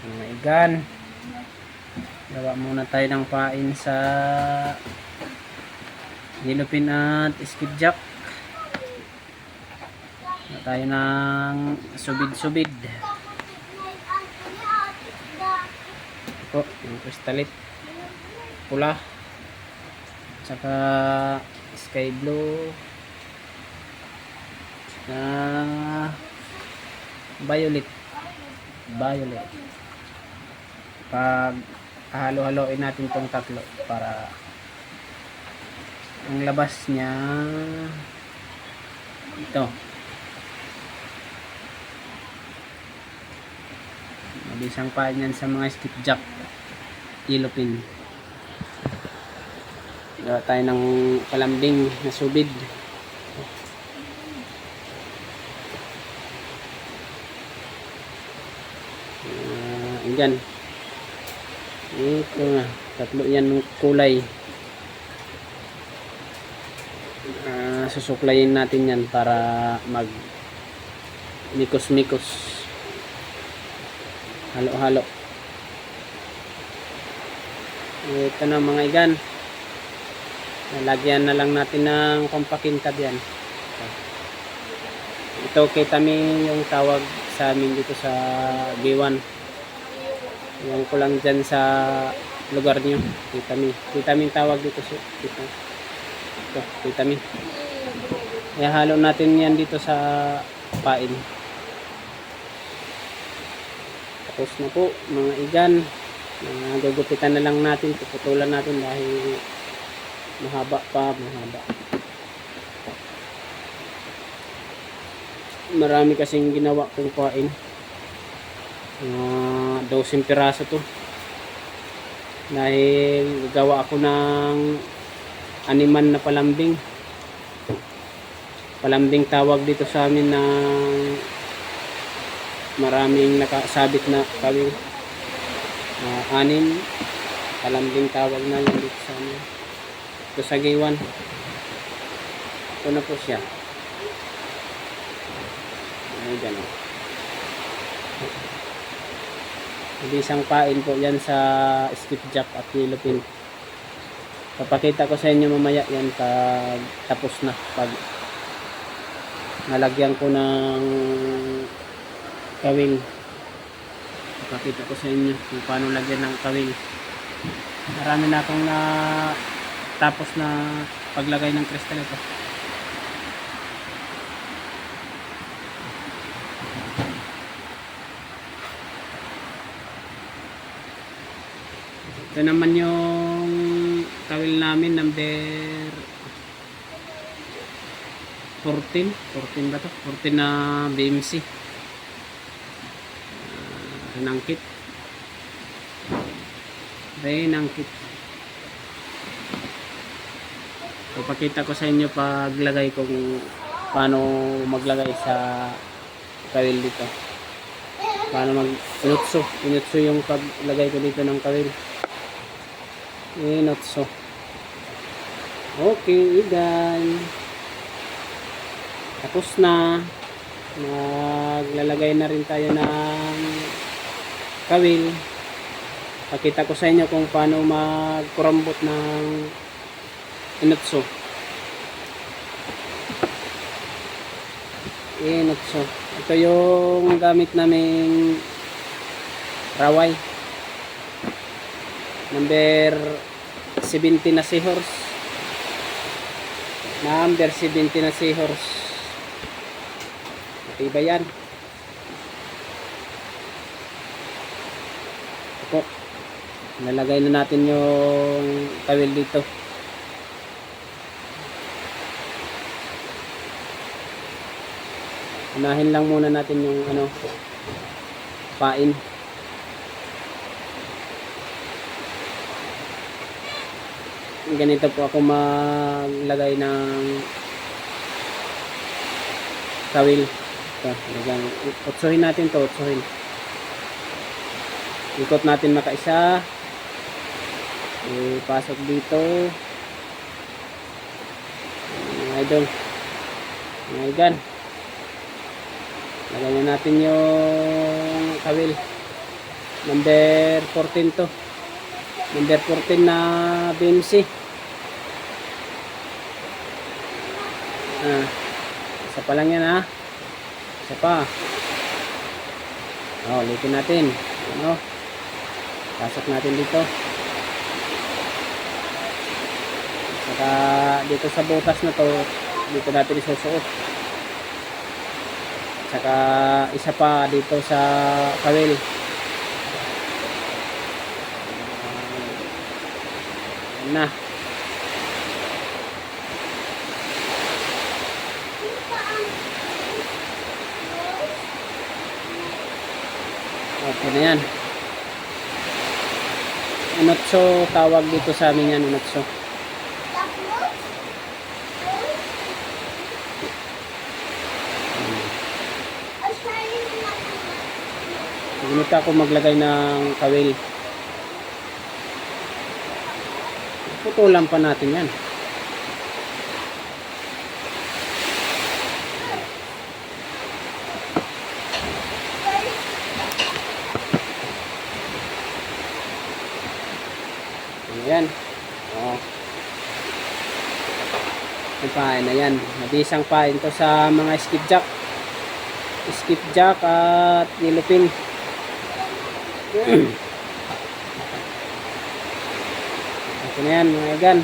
Mga igan. Gawa muna tayo ng pain sa Yellowpin at Skidjack. Na tayo ng subid-subid. Po, yung kristalit. Pula. Tsaka sky blue. Na violet. Violet. Pag halo-haloin natin tong tatlo para ang labas niya ito. Mabisang pa yan sa mga skipjack yellowpin gawa tayo ng palambing na subid. Uh, yan ito na tatlo yan ng kulay. Ah, susuklayin natin yan para mag mikos mikos halo halo ito na mga igan. Nalagyan na lang natin ng kompakintab yan. Ito ketami yung tawag sa amin dito sa B1 yung ko lang dyan sa lugar nyo ketami ketami tawag dito sa dito ito, vitamin. Kaya halo natin yan dito sa pain. Tapos na po, mga igan. Uh, gugupitan na lang natin, puputulan natin dahil mahaba pa, mahaba. Marami kasing ginawa kong pain. Mga 12 piraso to. Dahil gawa ako ng animan na palambing. Palambing tawag dito sa amin na maraming nakasabit na kawing uh, anim. Palambing tawag na yan dito sa amin. Ito sa gaywan ito na po siya. Ay gano'n isang pain po yan sa skipjack at yellowpin papakita ko sa inyo mamaya yan pag tapos na pag nalagyan ko ng kawing papakita ko sa inyo kung paano lagyan ng kawing marami na akong na tapos na paglagay ng kristal ito ito naman yung tawil namin number 14 14 ba to? 14 na BMC uh, Renangkit Renangkit papakita ko sa inyo paglagay kung paano maglagay sa kawil dito. Paano mag inutso inutso yung paglagay ko dito ng kawil inutso Okay, igan. Tapos na. Maglalagay na rin tayo ng kawil. Pakita ko sa inyo kung paano magkurambot ng inutso. Inutso. Ito yung gamit naming raway. Number 70 na seahorse. Number 70 na seahorse. Matibay yan. Ito. Nalagay na natin yung kawil dito. Unahin lang muna natin yung ano pain. Ganito po ako maglagay ng kawil ito, talagang utsuhin natin to utsuhin ikot natin makaisa. Ipasok dito. Idol. Mga igan lagyan na natin yung kawil Number 14 to. Number 14 na BMC. Ah, isa pa lang yan ha. Isa pa. Oh, ulitin natin. Ano? Pasok natin dito. Saka dito sa butas na to, dito natin isusuot. Saka isa pa dito sa kawil. Na. Okay na yan. Unotso tawag dito sa amin yan, unotso. Ganito ako maglagay ng kawil. Putulan pa natin yan. Ayan. Oh. Yung pain na yan. Nabisang pain to sa mga skipjack. Skipjack at yellow na yan mga igan.